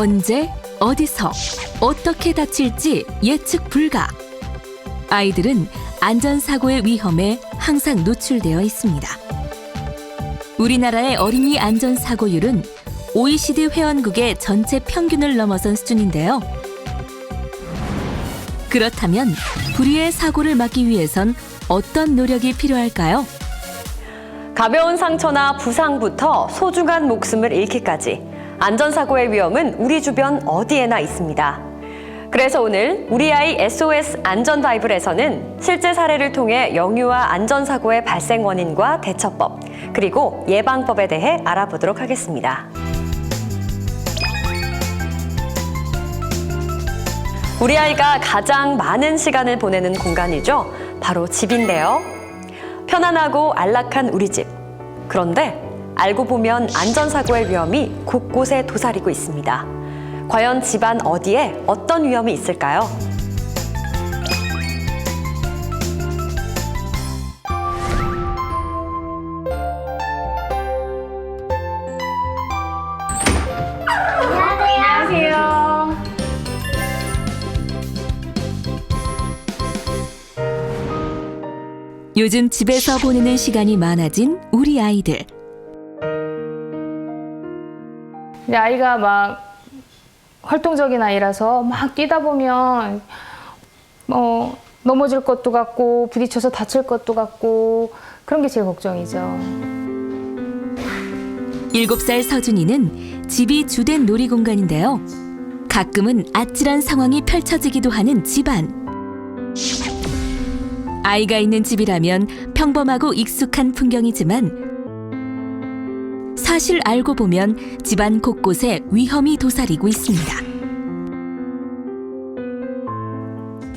언제, 어디서, 어떻게 다칠지 예측 불가. 아이들은 안전사고의 위험에 항상 노출되어 있습니다. 우리나라의 어린이 안전사고율은 OECD 회원국의 전체 평균을 넘어선 수준인데요. 그렇다면 불의의 사고를 막기 위해선 어떤 노력이 필요할까요? 가벼운 상처나 부상부터 소중한 목숨을 잃기까지 안전사고의 위험은 우리 주변 어디에나 있습니다. 그래서 오늘 우리 아이 SOS 안전바이블에서는 실제 사례를 통해 영유아 안전사고의 발생 원인과 대처법, 그리고 예방법에 대해 알아보도록 하겠습니다. 우리 아이가 가장 많은 시간을 보내는 공간이죠. 바로 집인데요. 편안하고 안락한 우리 집. 그런데 알고 보면 안전사고의 위험이 곳곳에 도사리고 있습니다. 과연 집안 어디에 어떤 위험이 있을까요? 요즘 집에서 보내는 시간이 많아진 우리 아이들. 이제 아이가 막 활동적인 아이라서 막 뛰다 보면 뭐 넘어질 것도 같고 부딪혀서 다칠 것도 같고 그런 게 제일 걱정이죠. 7살 서준이는 집이 주된 놀이 공간인데요. 가끔은 아찔한 상황이 펼쳐지기도 하는 집안. 아이가 있는 집이라면 평범하고 익숙한 풍경이지만 사실 알고 보면 집안 곳곳에 위험이 도사리고 있습니다.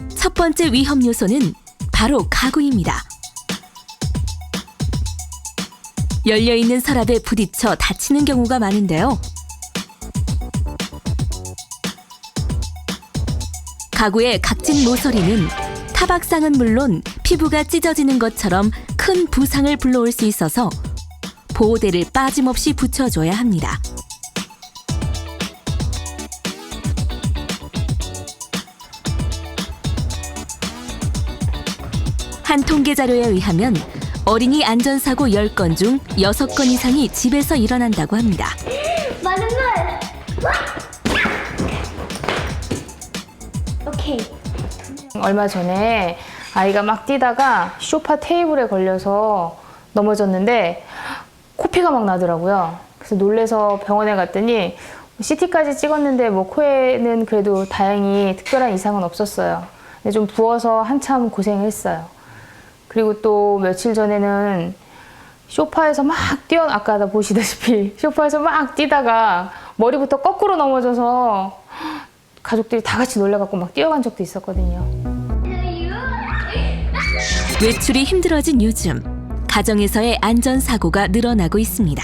첫 번째 위험 요소는 바로 가구입니다. 열려 있는 서랍에 부딪혀 다치는 경우가 많은데요. 가구의 각진 모서리는 타박상은 물론 피부가 찢어지는 것처럼 큰 부상을 불러올 수 있어서 보호대를 빠짐없이 붙여줘야 합니다. 한 통계 자료에 의하면 어린이 안전사고 10건 중 6건 이상이 집에서 일어난다고 합니다. 많은 걸. 오케이. 얼마 전에 아이가 막 뛰다가 소파 테이블에 걸려서 넘어졌는데 코피가 막 나더라고요. 그래서 놀래서 병원에 갔더니 CT까지 찍었는데 뭐 코에는 그래도 다행히 특별한 이상은 없었어요. 근데 좀 부어서 한참 고생했어요. 그리고 또 며칠 전에는 소파에서 막 뛰어 아까 다 보시다시피 소파에서 막 뛰다가 머리부터 거꾸로 넘어져서 가족들이 다 같이 놀래갖고 막 뛰어간 적도 있었거든요. 외출이 힘들어진 요즘 가정에서의 안전사고가 늘어나고 있습니다.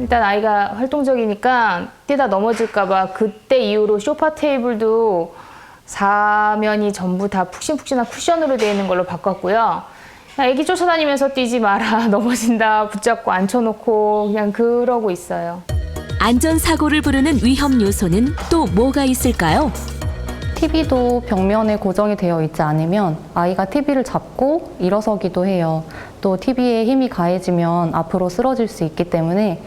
일단 아이가 활동적이니까 뛰다 넘어질까봐 그때 이후로 소파 테이블도 사면이 전부 다 푹신푹신한 쿠션으로 되어 있는 걸로 바꿨고요. 야, 애기 쫓아다니면서 뛰지 마라. 넘어진다. 붙잡고 앉혀놓고 그냥 그러고 있어요. 안전사고를 부르는 위험 요소는 또 뭐가 있을까요? TV도 벽면에 고정이 되어 있지 않으면 아이가 TV를 잡고 일어서기도 해요. 또 TV에 힘이 가해지면 앞으로 쓰러질 수 있기 때문에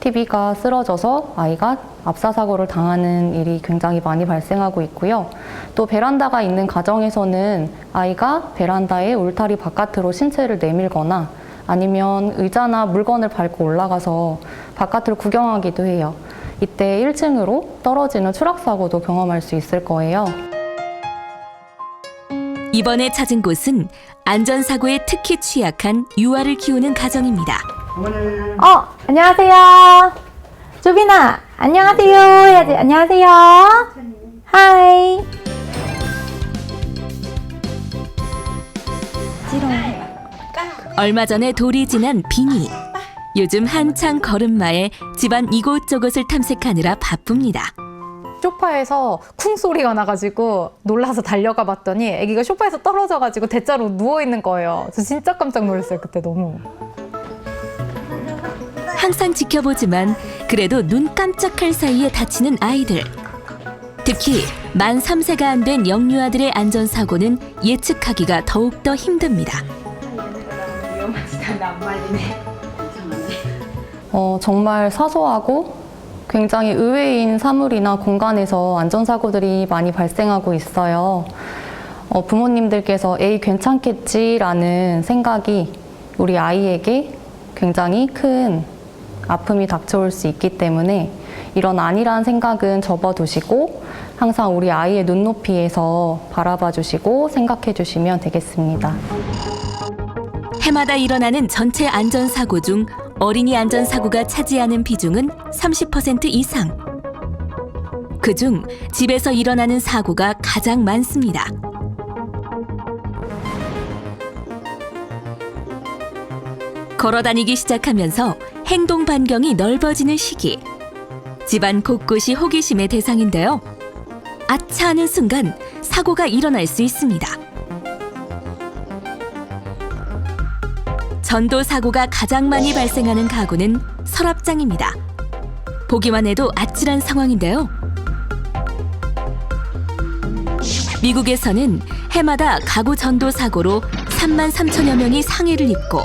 TV가 쓰러져서 아이가 압사사고를 당하는 일이 굉장히 많이 발생하고 있고요. 또 베란다가 있는 가정에서는 아이가 베란다의 울타리 바깥으로 신체를 내밀거나 아니면 의자나 물건을 밟고 올라가서 바깥을 구경하기도 해요. 이때 1층으로 떨어지는 추락사고도 경험할 수 있을 거예요. 이번에 찾은 곳은 안전사고에 특히 취약한 유아를 키우는 가정입니다. 어, 안녕하세요. 조빈아, 안녕하세요. 해야지. 안녕하세요. 하이. 얼마 전에 돌이 지난 비니. 요즘 한창 걸음마에 집안 이곳저곳을 탐색하느라 바쁩니다. 소파에서 쿵 소리가 나가지고 놀라서 달려가 봤더니 아기가 소파에서 떨어져가지고 대자로 누워 있는 거예요. 저 진짜 깜짝 놀랐어요 그때 너무. 항상 지켜보지만 그래도 눈 깜짝할 사이에 다치는 아이들. 특히 만 3세가 안 된 영유아들의 안전사고는 예측하기가 더욱더 힘듭니다. 어, 정말 사소하고 굉장히 의외인 사물이나 공간에서 안전사고들이 많이 발생하고 있어요. 어, 부모님들께서 에이 괜찮겠지라는 생각이 우리 아이에게 굉장히 큰 아픔이 닥쳐올 수 있기 때문에 이런 아니란 생각은 접어두시고 항상 우리 아이의 눈높이에서 바라봐 주시고 생각해 주시면 되겠습니다. 해마다 일어나는 전체 안전사고 중 어린이 안전사고가 차지하는 비중은 30% 이상. 그중 집에서 일어나는 사고가 가장 많습니다. 걸어다니기 시작하면서 행동 반경이 넓어지는 시기. 집안 곳곳이 호기심의 대상인데요. 아차 하는 순간 사고가 일어날 수 있습니다. 전도 사고가 가장 많이 발생하는 가구는 서랍장입니다. 보기만 해도 아찔한 상황인데요. 미국에서는 해마다 가구 전도 사고로 3만 3천여 명이 상해를 입고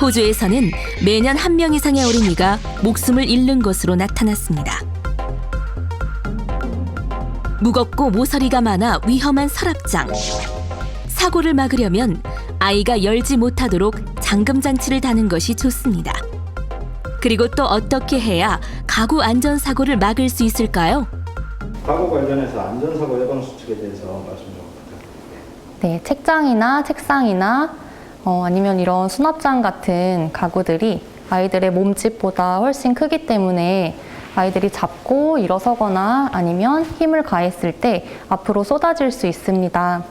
호주에서는 매년 한 명 이상의 어린이가 목숨을 잃는 것으로 나타났습니다. 무겁고 모서리가 많아 위험한 서랍장. 사고를 막으려면 아이가 열지 못하도록 잠금 장치를 다는 것이 좋습니다. 그리고 또 어떻게 해야 가구 안전 사고를 막을 수 있을까요? 과거 관련해서 안전사고 예방 수칙에 대해서 말씀 좀 부탁드립니다. 네, 책장이나 책상이나 어, 아니면 이런 수납장 같은 가구들이 아이들의 몸집보다 훨씬 크기 때문에 아이들이 잡고 일어서거나 아니면 힘을 가했을 때 앞으로 쏟아질 수 있습니다.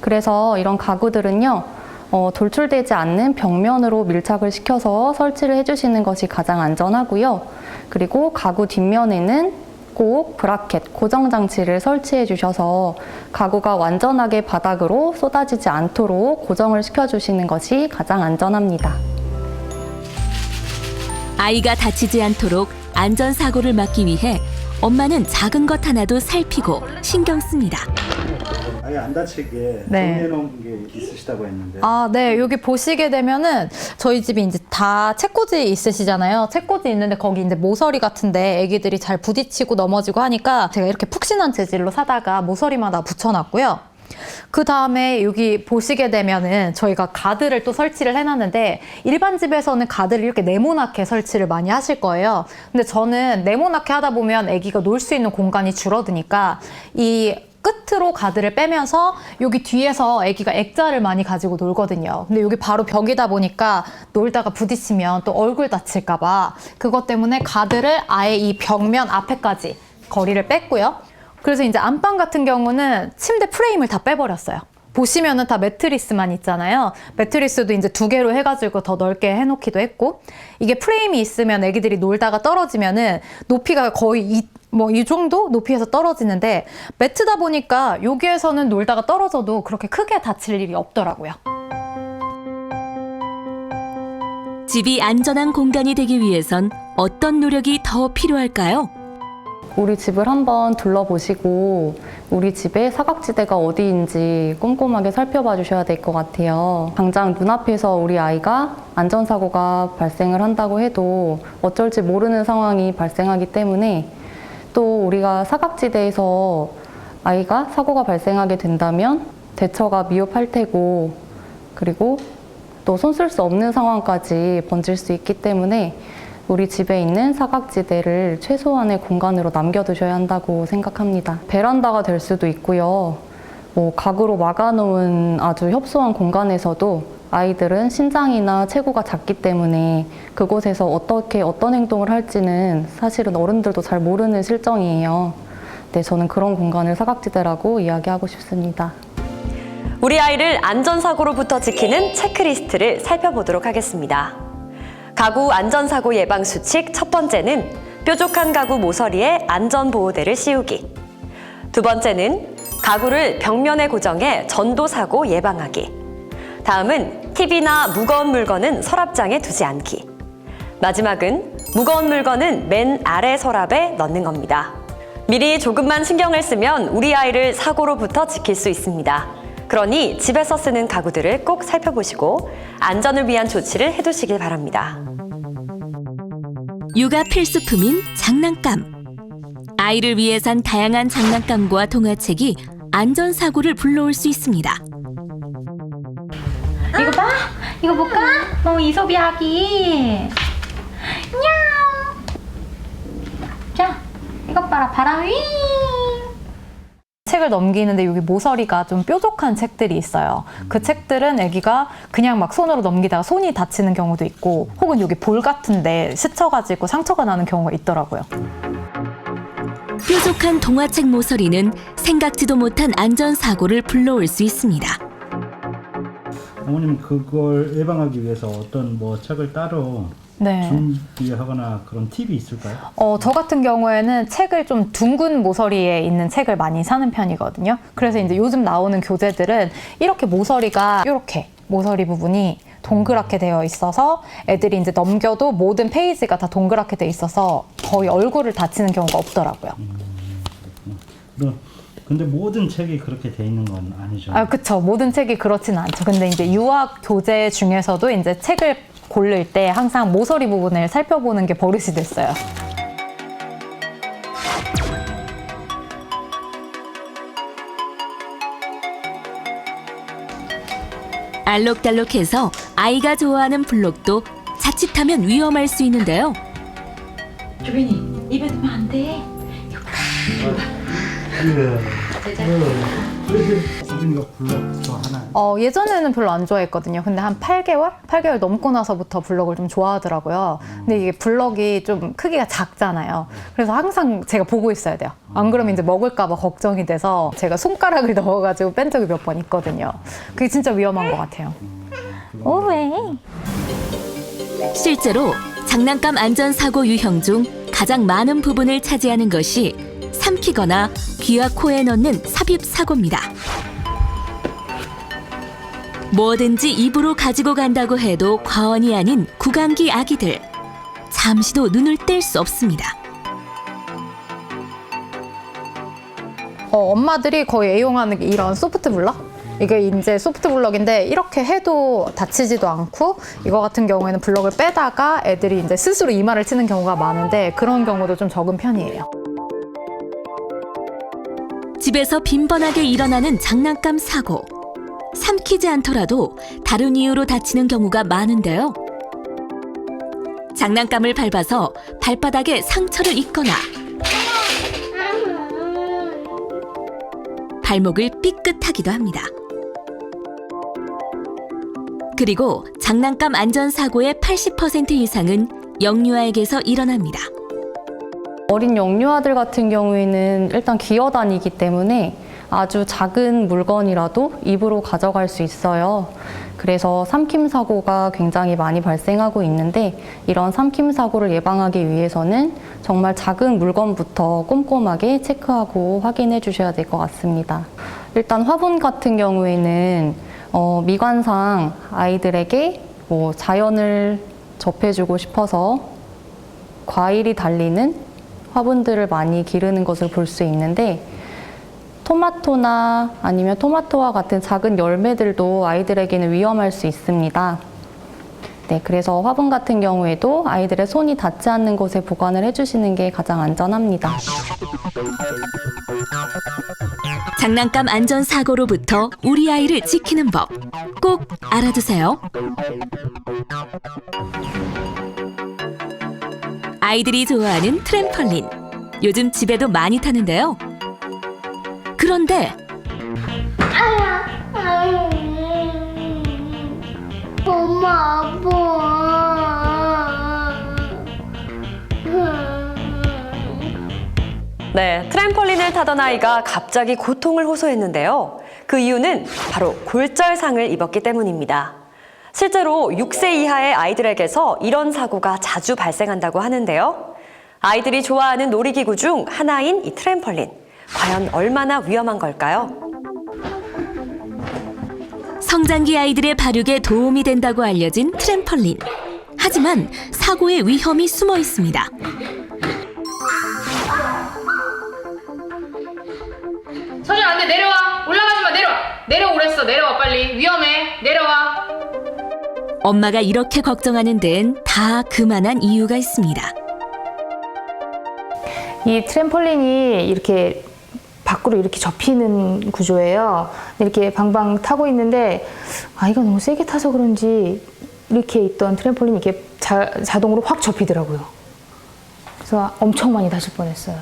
그래서 이런 가구들은요, 어, 돌출되지 않는 벽면으로 밀착을 시켜서 설치를 해주시는 것이 가장 안전하고요. 그리고 가구 뒷면에는 꼭 브라켓, 고정장치를 설치해 주셔서 가구가 완전하게 바닥으로 쏟아지지 않도록 고정을 시켜주시는 것이 가장 안전합니다. 아이가 다치지 않도록 안전 사고를 막기 위해 엄마는 작은 것 하나도 살피고 신경 씁니다. 아예 안 다치게 네. 정리해 놓은 게 있으시다고 했는데 아, 네. 여기 보시게 되면은 저희 집이 이제 다 책꽂이 있으시잖아요. 책꽂이 있는데 거기 이제 모서리 같은데 애기들이 잘 부딪히고 넘어지고 하니까 제가 이렇게 푹신한 재질로 사다가 모서리마다 붙여놨고요. 그 다음에 여기 보시게 되면은 저희가 가드를 또 설치를 해놨는데 일반 집에서는 가드를 이렇게 네모나게 설치를 많이 하실 거예요. 근데 저는 네모나게 하다 보면 아기가 놀 수 있는 공간이 줄어드니까 이 끝으로 가드를 빼면서 여기 뒤에서 아기가 액자를 많이 가지고 놀거든요. 근데 여기 바로 벽이다 보니까 놀다가 부딪히면 또 얼굴 다칠까봐 그것 때문에 가드를 아예 이 벽면 앞에까지 거리를 뺐고요. 그래서 이제 안방 같은 경우는 침대 프레임을 다 빼버렸어요. 보시면은 다 매트리스만 있잖아요. 매트리스도 이제 두 개로 해가지고 더 넓게 해놓기도 했고 이게 프레임이 있으면 애기들이 놀다가 떨어지면은 높이가 거의 이, 뭐 이 정도 높이에서 떨어지는데 매트다 보니까 여기에서는 놀다가 떨어져도 그렇게 크게 다칠 일이 없더라고요. 집이 안전한 공간이 되기 위해선 어떤 노력이 더 필요할까요? 우리 집을 한번 둘러보시고 우리 집의 사각지대가 어디인지 꼼꼼하게 살펴봐 주셔야 될 것 같아요. 당장 눈앞에서 우리 아이가 안전사고가 발생을 한다고 해도 어쩔지 모르는 상황이 발생하기 때문에 또 우리가 사각지대에서 아이가 사고가 발생하게 된다면 대처가 미흡할 테고 그리고 또 손 쓸 수 없는 상황까지 번질 수 있기 때문에 우리 집에 있는 사각지대를 최소한의 공간으로 남겨두셔야 한다고 생각합니다. 베란다가 될 수도 있고요. 뭐 가구로 막아놓은 아주 협소한 공간에서도 아이들은 신장이나 체구가 작기 때문에 그곳에서 어떻게 어떤 행동을 할지는 사실은 어른들도 잘 모르는 실정이에요. 네, 저는 그런 공간을 사각지대라고 이야기하고 싶습니다. 우리 아이를 안전사고로부터 지키는 체크리스트를 살펴보도록 하겠습니다. 가구 안전사고 예방 수칙 첫 번째는 뾰족한 가구 모서리에 안전보호대를 씌우기. 두 번째는 가구를 벽면에 고정해 전도사고 예방하기. 다음은 TV나 무거운 물건은 서랍장에 두지 않기. 마지막은 무거운 물건은 맨 아래 서랍에 넣는 겁니다. 미리 조금만 신경을 쓰면 우리 아이를 사고로부터 지킬 수 있습니다. 그러니 집에서 쓰는 가구들을 꼭 살펴보시고 안전을 위한 조치를 해두시길 바랍니다. 육아 필수품인 장난감. 아이를 위해 산 다양한 장난감과 동화책이 안전사고를 불러올 수 있습니다. 이거 봐. 이거 볼까? 어, 이소비 아기. 냥. 자, 이것 봐라. 바람 위. 책을 넘기는데 여기 모서리가 좀 뾰족한 책들이 있어요. 그 책들은 아기가 그냥 막 손으로 넘기다가 손이 다치는 경우도 있고 혹은 여기 볼 같은데 스쳐가지고 상처가 나는 경우가 있더라고요. 뾰족한 동화책 모서리는 생각지도 못한 안전사고를 불러올 수 있습니다. 어머님 그걸 예방하기 위해서 어떤 뭐 책을 따로 네. 준비하거나 그런 팁이 있을까요? 어, 저 같은 경우에는 책을 좀 둥근 모서리에 있는 책을 많이 사는 편이거든요. 그래서 이제 요즘 나오는 교재들은 이렇게 모서리가 이렇게 모서리 부분이 동그랗게 되어 있어서 애들이 이제 넘겨도 모든 페이지가 다 동그랗게 돼 있어서 거의 얼굴을 다치는 경우가 없더라고요. 그럼 근데 모든 책이 그렇게 돼 있는 건 아니죠. 아, 그쵸. 모든 책이 그렇지는 않죠. 근데 이제 유학 교재 중에서도 이제 책을 고를 때 항상 모서리 부분을 살펴보는 게 버릇이 됐어요. 알록달록해서 아이가 좋아하는 블록도 자칫하면 위험할 수 있는데요. 어, 예전에는 별로 안 좋아했거든요. 근데 한 8개월? 8개월 넘고 나서부터 블럭을 좀 좋아하더라고요. 근데 이게 블럭이 좀 크기가 작잖아요. 그래서 항상 제가 보고 있어야 돼요. 안 그러면 이제 먹을까봐 걱정이 돼서 제가 손가락을 넣어가지고 뺀 적이 몇 번 있거든요. 그게 진짜 위험한 것 같아요. 오왜? 실제로 장난감 안전사고 유형 중 가장 많은 부분을 차지하는 것이 삼키거나 귀와 코에 넣는 삽입 사고입니다. 뭐든지 입으로 가지고 간다고 해도 과언이 아닌 구강기 아기들. 잠시도 눈을 뗄 수 없습니다. 어, 엄마들이 거의 애용하는 게 이런 소프트 블럭? 이게 이제 소프트 블럭인데 이렇게 해도 다치지도 않고 이거 같은 경우에는 블럭을 빼다가 애들이 이제 스스로 이마를 치는 경우가 많은데 그런 경우도 좀 적은 편이에요. 집에서 빈번하게 일어나는 장난감 사고. 삼키지 않더라도 다른 이유로 다치는 경우가 많은데요. 장난감을 밟아서 발바닥에 상처를 입거나 발목을 삐끗하기도 합니다. 그리고 장난감 안전사고의 80% 이상은 영유아에게서 일어납니다. 어린 영유아들 같은 경우에는 일단 기어다니기 때문에 아주 작은 물건이라도 입으로 가져갈 수 있어요. 그래서 삼킴 사고가 굉장히 많이 발생하고 있는데 이런 삼킴 사고를 예방하기 위해서는 정말 작은 물건부터 꼼꼼하게 체크하고 확인해 주셔야 될 것 같습니다. 일단 화분 같은 경우에는 어, 미관상 아이들에게 뭐 자연을 접해주고 싶어서 과일이 달리는 화분들을 많이 기르는 것을 볼 수 있는데 토마토나 아니면 토마토와 같은 작은 열매들도 아이들에게는 위험할 수 있습니다. 네, 그래서 화분 같은 경우에도 아이들의 손이 닿지 않는 곳에 보관을 해주시는 게 가장 안전합니다. 장난감 안전 사고로부터 우리 아이를 지키는 법 꼭 알아두세요. 아이들이 좋아하는 트램펄린. 요즘 집에도 많이 타는데요. 그런데 엄마 아파. 네, 트램펄린을 타던 아이가 갑자기 고통을 호소했는데요. 그 이유는 바로 골절상을 입었기 때문입니다. 실제로 6세 이하의 아이들에게서 이런 사고가 자주 발생한다고 하는데요. 아이들이 좋아하는 놀이기구 중 하나인 이 트램펄린. 과연 얼마나 위험한 걸까요? 성장기 아이들의 발육에 도움이 된다고 알려진 트램펄린. 하지만 사고의 위험이 숨어 있습니다. 서준 안돼 내려와 올라가지 마 내려와 내려오랬어 내려와 빨리 위험해 내려와 엄마가 이렇게 걱정하는 데엔 다 그만한 이유가 있습니다. 이 트램펄린이 이렇게 밖으로 이렇게 접히는 구조예요. 이렇게 방방 타고 있는데 아이가 너무 세게 타서 그런지 이렇게 있던 트램펄린이 이렇게 자, 자동으로 확 접히더라고요. 그래서 엄청 많이 다칠 뻔했어요.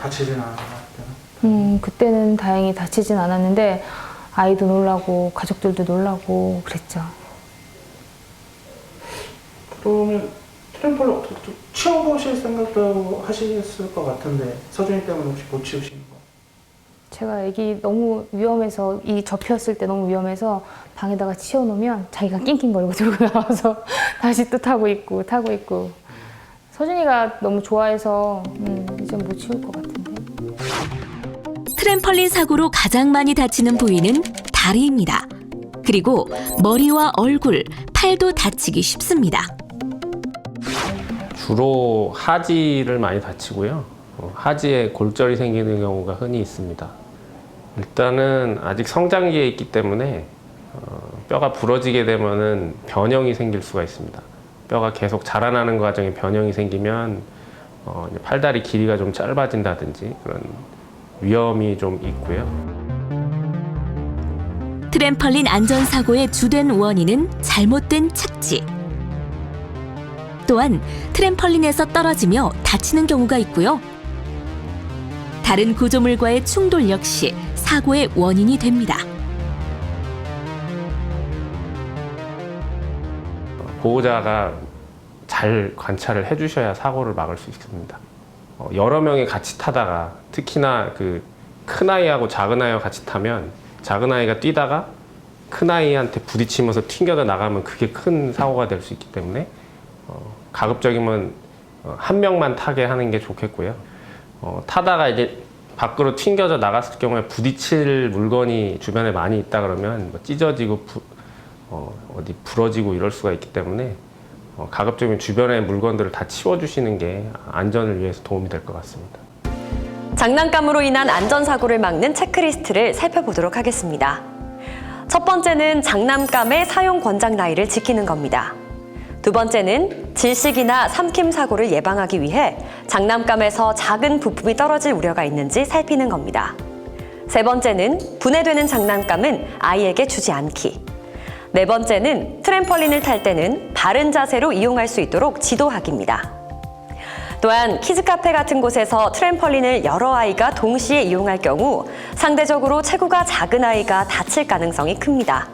다치진 않았나? 음, 그때는 다행히 다치진 않았는데 아이도 놀라고 가족들도 놀라고 그랬죠. 그러면 트램폴린 어떻게 치워보실 생각도 하셨을 것 같은데 서준이 때문에 혹시 못 치우신 거? 제가 애기 너무 위험해서 이 접혔을 때 너무 위험해서 방에다가 치워놓으면 자기가 낑낑거리고 들고 나와서 다시 또 타고 있고 타고 있고 서준이가 너무 좋아해서 음, 이제 못 치울 것 같은데 트램펄린 사고로 가장 많이 다치는 부위는 다리입니다. 그리고 머리와 얼굴, 팔도 다치기 쉽습니다. 주로 하지를 많이 다치고요. 어, 하지에 골절이 생기는 경우가 흔히 있습니다. 일단은 아직 성장기에 있기 때문에 어, 뼈가 부러지게 되면은 변형이 생길 수가 있습니다. 뼈가 계속 자라나는 과정에 변형이 생기면 어, 팔다리 길이가 좀 짧아진다든지 그런 위험이 좀 있고요. 트램펄린 안전사고의 주된 원인은 잘못된 착지. 또한 트램펄린에서 떨어지며 다치는 경우가 있고요. 다른 구조물과의 충돌 역시 사고의 원인이 됩니다. 보호자가 잘 관찰을 해주셔야 사고를 막을 수 있습니다. 어, 여러 명이 같이 타다가 특히나 그 큰 아이하고 작은 아이와 같이 타면 작은 아이가 뛰다가 큰 아이한테 부딪히면서 튕겨져 나가면 그게 큰 사고가 될 수 있기 때문에 어, 가급적이면 어, 한 명만 타게 하는 게 좋겠고요. 어, 타다가 이제 밖으로 튕겨져 나갔을 경우에 부딪힐 물건이 주변에 많이 있다 그러면 뭐 찢어지고 부, 어, 어디 부러지고 이럴 수가 있기 때문에 어, 가급적이면 주변의 물건들을 다 치워주시는 게 안전을 위해서 도움이 될 것 같습니다. 장난감으로 인한 안전사고를 막는 체크리스트를 살펴보도록 하겠습니다. 첫 번째는 장난감의 사용 권장 나이를 지키는 겁니다. 두 번째는 질식이나 삼킴 사고를 예방하기 위해 장난감에서 작은 부품이 떨어질 우려가 있는지 살피는 겁니다. 세 번째는 분해되는 장난감은 아이에게 주지 않기. 네 번째는 트램펄린을 탈 때는 바른 자세로 이용할 수 있도록 지도하기입니다. 또한 키즈카페 같은 곳에서 트램펄린을 여러 아이가 동시에 이용할 경우 상대적으로 체구가 작은 아이가 다칠 가능성이 큽니다.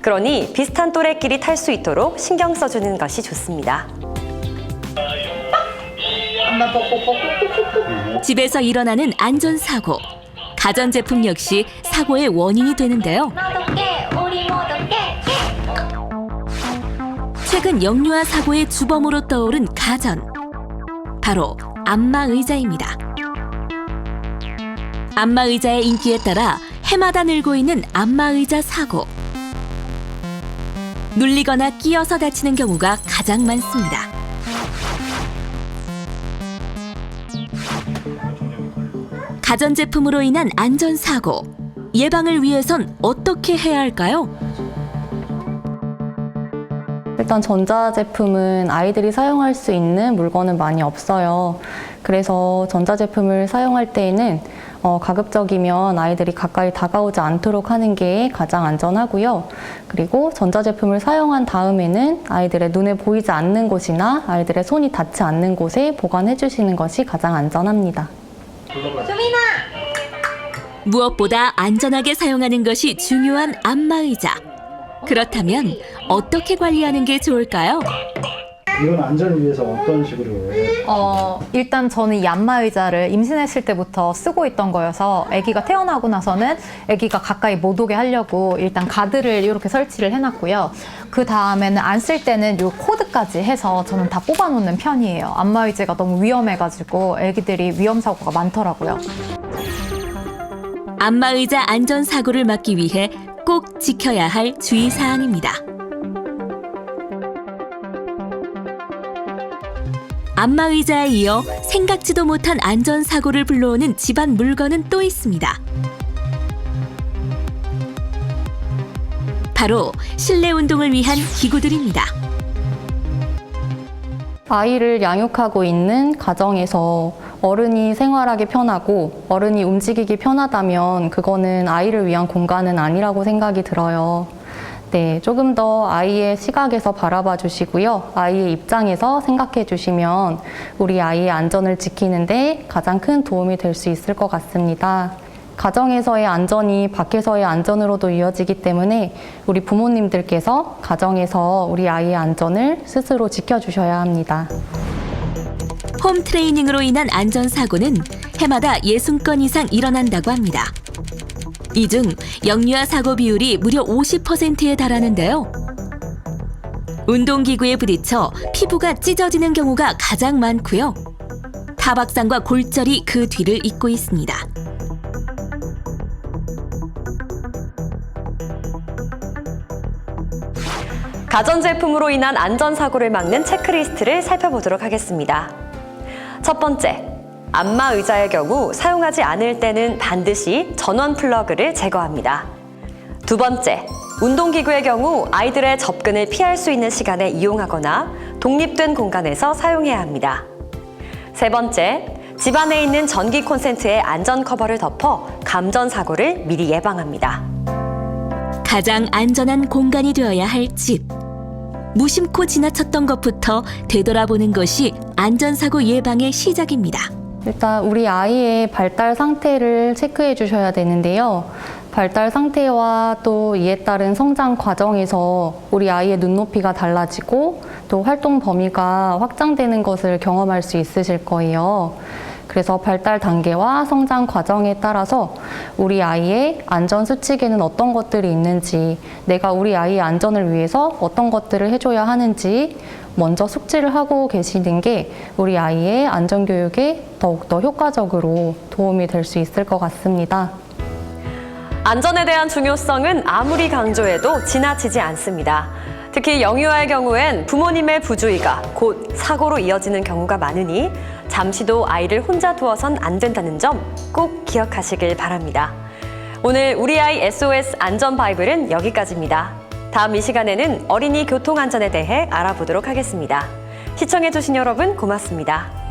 그러니 비슷한 또래끼리 탈 수 있도록 신경 써주는 것이 좋습니다. 집에서 일어나는 안전사고. 가전제품 역시 사고의 원인이 되는데요. 최근 영유아 사고의 주범으로 떠오른 가전. 바로 안마 의자입니다. 안마 의자의 인기에 따라 해마다 늘고 있는 안마 의자 사고. 눌리거나 끼어서 다치는 경우가 가장 많습니다. 가전제품으로 인한 안전사고. 예방을 위해선 어떻게 해야 할까요? 일단 전자제품은 아이들이 사용할 수 있는 물건은 많이 없어요. 그래서 전자제품을 사용할 때에는 어, 가급적이면 아이들이 가까이 다가오지 않도록 하는 게 가장 안전하고요. 그리고 전자제품을 사용한 다음에는 아이들의 눈에 보이지 않는 곳이나 아이들의 손이 닿지 않는 곳에 보관해 주시는 것이 가장 안전합니다. 무엇보다 안전하게 사용하는 것이 중요한 안마의자. 그렇다면 어떻게 관리하는 게 좋을까요? 이건 안전을 위해서 어떤 식으로 해야 어, 일단 저는 이 안마 의자를 임신했을 때부터 쓰고 있던 거여서 아기가 태어나고 나서는 아기가 가까이 못 오게 하려고 일단 가드를 이렇게 설치를 해놨고요. 그 다음에는 안 쓸 때는 요 코드까지 해서 저는 다 뽑아놓는 편이에요. 안마 의자가 너무 위험해가지고 아기들이 위험 사고가 많더라고요. 안마의자 안전 사고를 막기 위해 꼭 지켜야 할 주의사항입니다. 안마의자에 이어 생각지도 못한 안전사고를 불러오는 집안 물건은 또 있습니다. 바로 실내 운동을 위한 기구들입니다. 아이를 양육하고 있는 가정에서 어른이 생활하기 편하고 어른이 움직이기 편하다면 그거는 아이를 위한 공간은 아니라고 생각이 들어요. 네, 조금 더 아이의 시각에서 바라봐 주시고요. 아이의 입장에서 생각해 주시면 우리 아이의 안전을 지키는데 가장 큰 도움이 될 수 있을 것 같습니다. 가정에서의 안전이 밖에서의 안전으로도 이어지기 때문에 우리 부모님들께서 가정에서 우리 아이의 안전을 스스로 지켜주셔야 합니다. 홈 트레이닝으로 인한 안전사고는 해마다 60건 이상 일어난다고 합니다. 이 중 영유아 사고 비율이 무려 50%에 달하는데요. 운동기구에 부딪혀 피부가 찢어지는 경우가 가장 많고요. 타박상과 골절이 그 뒤를 잇고 있습니다. 가전제품으로 인한 안전사고를 막는 체크리스트를 살펴보도록 하겠습니다. 첫 번째, 안마 의자의 경우 사용하지 않을 때는 반드시 전원 플러그를 제거합니다. 두 번째, 운동기구의 경우 아이들의 접근을 피할 수 있는 시간에 이용하거나 독립된 공간에서 사용해야 합니다. 세 번째, 집 안에 있는 전기 콘센트에 안전 커버를 덮어 감전 사고를 미리 예방합니다. 가장 안전한 공간이 되어야 할 집. 무심코 지나쳤던 것부터 되돌아보는 것이 안전사고 예방의 시작입니다. 일단 우리 아이의 발달 상태를 체크해 주셔야 되는데요. 발달 상태와 또 이에 따른 성장 과정에서 우리 아이의 눈높이가 달라지고 또 활동 범위가 확장되는 것을 경험할 수 있으실 거예요. 그래서 발달 단계와 성장 과정에 따라서 우리 아이의 안전 수칙에는 어떤 것들이 있는지, 내가 우리 아이의 안전을 위해서 어떤 것들을 해줘야 하는지 먼저 숙지를 하고 계시는 게 우리 아이의 안전 교육에 더욱더 효과적으로 도움이 될 수 있을 것 같습니다. 안전에 대한 중요성은 아무리 강조해도 지나치지 않습니다. 특히 영유아의 경우엔 부모님의 부주의가 곧 사고로 이어지는 경우가 많으니 잠시도 아이를 혼자 두어선 안 된다는 점 꼭 기억하시길 바랍니다. 오늘 우리 아이 SOS 안전 바이블은 여기까지입니다. 다음 이 시간에는 어린이 교통 안전에 대해 알아보도록 하겠습니다. 시청해주신 여러분 고맙습니다.